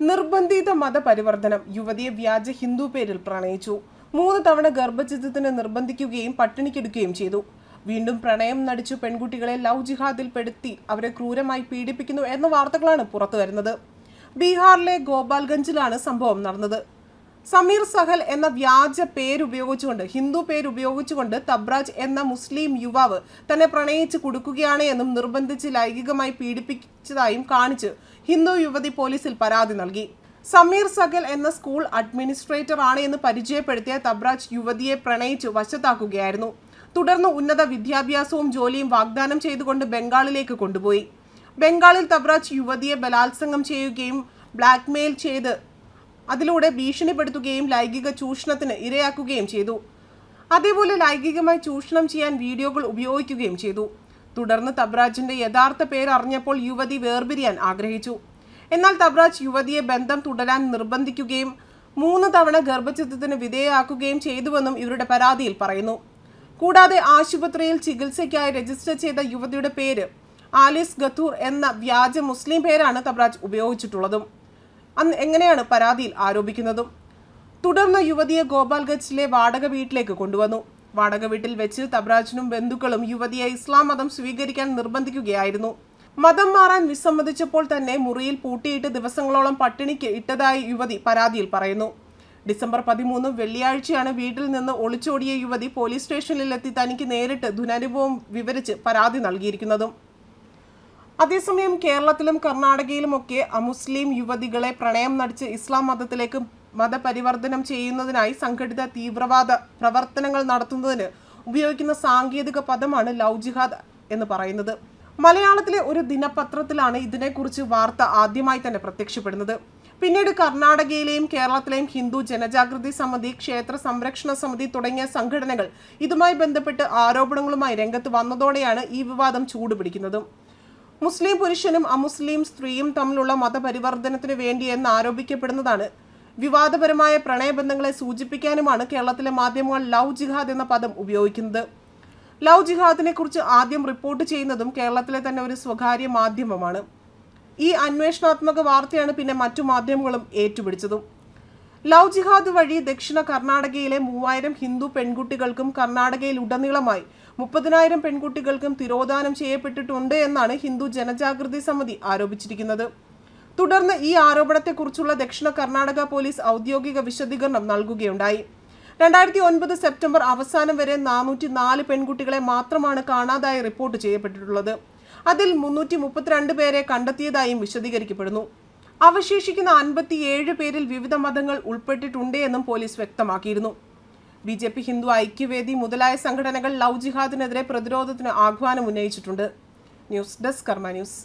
നിർബന്ധിത മതപരിവർത്തനം. യുവതിയെ വ്യാജ ഹിന്ദു പേരിൽ പ്രണയിച്ചു. മൂന്ന് തവണ ഗർഭചിത്രത്തിന് നിർബന്ധിക്കുകയും പട്ടിണിക്കെടുക്കുകയും ചെയ്തു. വീണ്ടും പ്രണയം നടിച്ചു പെൺകുട്ടികളെ ലവ് ജിഹാദിൽ പെടുത്തി അവരെ ക്രൂരമായി പീഡിപ്പിക്കുന്നു എന്ന വാർത്തകളാണ് പുറത്തു വരുന്നത് ബീഹാറിലെ ഗോപാൽഗഞ്ചിലാണ് സംഭവം നടന്നത്. സമീർ സഹൽ എന്ന വ്യാജ പേരുപയോഗിച്ചുകൊണ്ട് ഹിന്ദു പേരുപയോഗിച്ചുകൊണ്ട് തബ്രാജ് എന്ന മുസ്ലിം യുവാവ് തന്നെ പ്രണയിച്ച് കൊടുക്കുകയാണ് എന്നും നിർബന്ധിച്ച് ലൈംഗികമായി പീഡിപ്പിച്ചതായും കാണിച്ച് ഹിന്ദു യുവതി പോലീസിൽ പരാതി നൽകി. സമീർ സഹൽ എന്ന സ്കൂൾ അഡ്മിനിസ്ട്രേറ്റർ ആണ് എന്ന് പരിചയപ്പെടുത്തിയ തബ്രാജ് യുവതിയെ പ്രണയിച്ച് വശത്താക്കുകയായിരുന്നു. തുടർന്ന് ഉന്നത വിദ്യാഭ്യാസവും ജോലിയും വാഗ്ദാനം ചെയ്തുകൊണ്ട് ബംഗാളിലേക്ക് കൊണ്ടുപോയി. ബംഗാളിൽ തബ്രാജ് യുവതിയെ ബലാത്സംഗം ചെയ്യുകയും ബ്ലാക്ക്മെയിൽ ചെയ്ത് അതിലൂടെ ഭീഷണിപ്പെടുത്തുകയും ലൈംഗിക ചൂഷണത്തിന് ഇരയാക്കുകയും ചെയ്തു. അതേപോലെ ലൈംഗികമായി ചൂഷണം ചെയ്യാൻ വീഡിയോകൾ ഉപയോഗിക്കുകയും ചെയ്തു. തുടർന്ന് തബ്രാജിന്റെ യഥാർത്ഥ പേര് അറിഞ്ഞപ്പോൾ യുവതി വേർപിരിയാൻ ആഗ്രഹിച്ചു. എന്നാൽ തബ്രാജ് യുവതിയെ ബന്ധം തുടരാൻ നിർബന്ധിക്കുകയും മൂന്ന് തവണ ഗർഭചിത്രത്തിന് വിധേയമാക്കുകയും ചെയ്തുവെന്നും ഇവരുടെ പരാതിയിൽ പറയുന്നു. കൂടാതെ ആശുപത്രിയിൽ ചികിത്സയ്ക്കായി രജിസ്റ്റർ ചെയ്ത യുവതിയുടെ പേര് ആലിസ് ഗത്തൂർ എന്ന വ്യാജ മുസ്ലിം പേരാണ് തബ്രാജ് ഉപയോഗിച്ചിട്ടുള്ളതും. അന്ന് എങ്ങനെയാണ് പരാതിയിൽ ആരോപിക്കുന്നതും? തുടർന്ന് യുവതിയെ ഗോപാൽഗഞ്ചിലെ വാടക വീട്ടിലേക്ക് കൊണ്ടുവന്നു. വാടക വീട്ടിൽ വെച്ച് തബ്രാജിനും ബന്ധുക്കളും യുവതിയെ ഇസ്ലാം മതം സ്വീകരിക്കാൻ നിർബന്ധിക്കുകയായിരുന്നു. മതം മാറാൻ വിസമ്മതിച്ചപ്പോൾ തന്നെ മുറിയിൽ പൂട്ടിയിട്ട് ദിവസങ്ങളോളം പട്ടിണിക്ക് ഇട്ടതായി യുവതി പരാതിയിൽ പറയുന്നു. ഡിസംബർ പതിമൂന്ന് വെള്ളിയാഴ്ചയാണ് വീട്ടിൽ നിന്ന് ഒളിച്ചോടിയ യുവതി പോലീസ് സ്റ്റേഷനിലെത്തി തനിക്ക് നേരിട്ട് ദുരനുഭവം വിവരിച്ച് പരാതി നൽകിയിരിക്കുന്നതും. അതേസമയം കേരളത്തിലും കർണാടകയിലുമൊക്കെ അമുസ്ലിം യുവതികളെ പ്രണയം നടിച്ച് ഇസ്ലാം മതത്തിലേക്ക് മതപരിവർത്തനം ചെയ്യുന്നതിനായി സംഘടിത തീവ്രവാദ പ്രവർത്തനങ്ങൾ നടത്തുന്നതിന് ഉപയോഗിക്കുന്ന സാങ്കേതിക പദമാണ് ലവ് ജിഹാദ് എന്ന് പറയുന്നത്. മലയാളത്തിലെ ഒരു ദിനപത്രത്തിലാണ് ഇതിനെക്കുറിച്ച് വാർത്ത ആദ്യമായി തന്നെ പ്രത്യക്ഷപ്പെടുന്നത്. പിന്നീട് കർണാടകയിലെയും കേരളത്തിലെയും ഹിന്ദു ജനജാഗൃതി സമിതി ക്ഷേത്ര സംരക്ഷണ സമിതി തുടങ്ങിയ സംഘടനകൾ ഇതുമായി ബന്ധപ്പെട്ട് ആരോപണങ്ങളുമായി രംഗത്ത് വന്നതോടെയാണ് ഈ വിവാദം ചൂടുപിടിക്കുന്നതും. മുസ്ലിം പുരുഷനും അമുസ്ലിം സ്ത്രീയും തമ്മിലുള്ള മതപരിവർത്തനത്തിന് വേണ്ടി എന്ന് ആരോപിക്കപ്പെടുന്നതാണ്. വിവാദപരമായ പ്രണയബന്ധങ്ങളെ സൂചിപ്പിക്കാനുമാണ് കേരളത്തിലെ മാധ്യമങ്ങൾ ലവ് ജിഹാദ് എന്ന പദം ഉപയോഗിക്കുന്നത്. ലവ് ജിഹാദിനെ കുറിച്ച് ആദ്യം റിപ്പോർട്ട് ചെയ്യുന്നതും കേരളത്തിലെ തന്നെ ഒരു സ്വകാര്യ മാധ്യമമാണ്. ഈ അന്വേഷണാത്മക വാർത്തയാണ് പിന്നെ മറ്റു മാധ്യമങ്ങളും ഏറ്റുപിടിച്ചതും. ലവ് ജിഹാദ് വഴി ദക്ഷിണ കർണാടകയിലെ മൂവായിരം ഹിന്ദു പെൺകുട്ടികൾക്കും കർണാടകയിൽ ഉടനീളമായി മുപ്പതിനായിരം പെൺകുട്ടികൾക്കും തിരോധാനം ചെയ്യപ്പെട്ടിട്ടുണ്ട് എന്നാണ് ഹിന്ദു ജനജാഗൃതി സമിതി ആരോപിച്ചിരിക്കുന്നത്. തുടർന്ന് ഈ ആരോപണത്തെക്കുറിച്ചുള്ള ദക്ഷിണ കർണാടക പോലീസ് ഔദ്യോഗിക വിശദീകരണം നൽകുകയുണ്ടായി. രണ്ടായിരത്തി ഒൻപത് സെപ്റ്റംബർ അവസാനം വരെ നാനൂറ്റി നാല് പെൺകുട്ടികളെ മാത്രമാണ് കാണാതായി റിപ്പോർട്ട് ചെയ്യപ്പെട്ടിട്ടുള്ളത്. അതിൽ മുന്നൂറ്റി മുപ്പത്തിരണ്ട് പേരെ കണ്ടെത്തിയതായും വിശദീകരിക്കപ്പെടുന്നു. അവശേഷിക്കുന്ന അൻപത്തിയേഴ് പേരിൽ വിവിധ മതങ്ങൾ ഉൾപ്പെട്ടിട്ടുണ്ട് എന്നും പോലീസ് വ്യക്തമാക്കിയിരുന്നു. B J P Hindu Aikyavedi മുതലായ സംഘടനകൾ ലവ് ജിഹാദിനെതിരെ പ്രതിരോധത്തിന് ആഹ്വാനം ഉന്നയിച്ചിട്ടുണ്ട്. News desk Karma news.